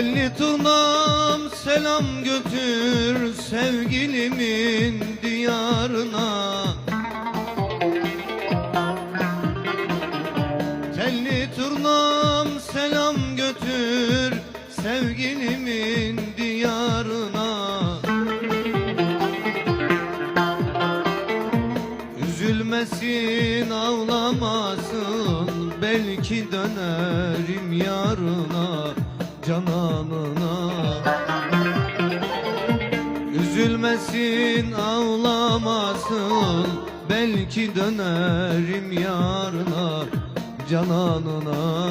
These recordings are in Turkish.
Telli turnam selam götür sevgilimin diyarına. Telli turnam selam götür sevgilimin diyarına. Üzülmesin ağlamasın belki dönerim yarına cananına. Üzülmesin ağlamasın belki dönerim yarına cananına.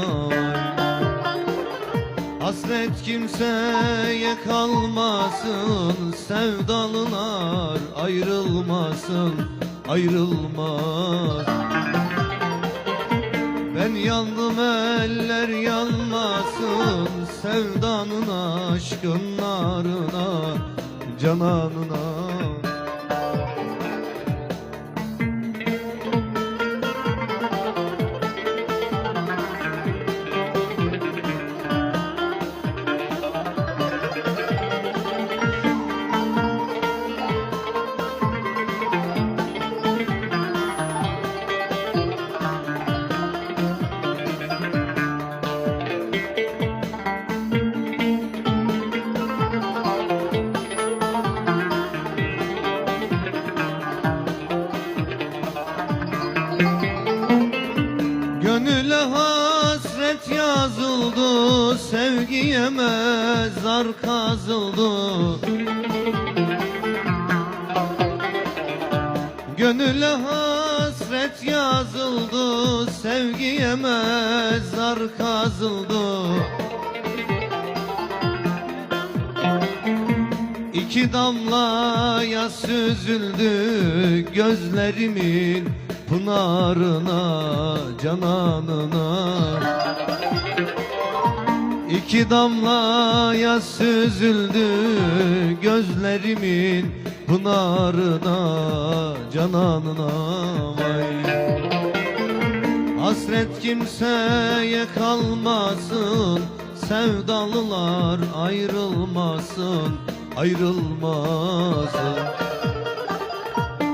Hasret kimseye kalmasın Sevdalılar ayrılmasın Ayrılmaz. Ben yandım eller yanmasın Sevdanın aşkın narına Cananına Sevgiye mezar kazıldı. Gönüle hasret yazıldı Sevgiye mezar kazıldı. İki damla yaş süzüldü gözlerimin pınarına cananına İki damla yaş süzüldü gözlerimin pınarına cananına vay. Hasret kimseye kalmasın Sevdalılar ayrılmasın Ayrılmasın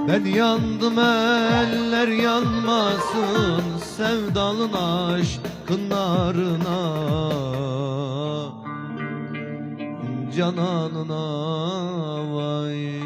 Ben yandım eller yanmasın Sevdalın aşkın narına. Cananına vay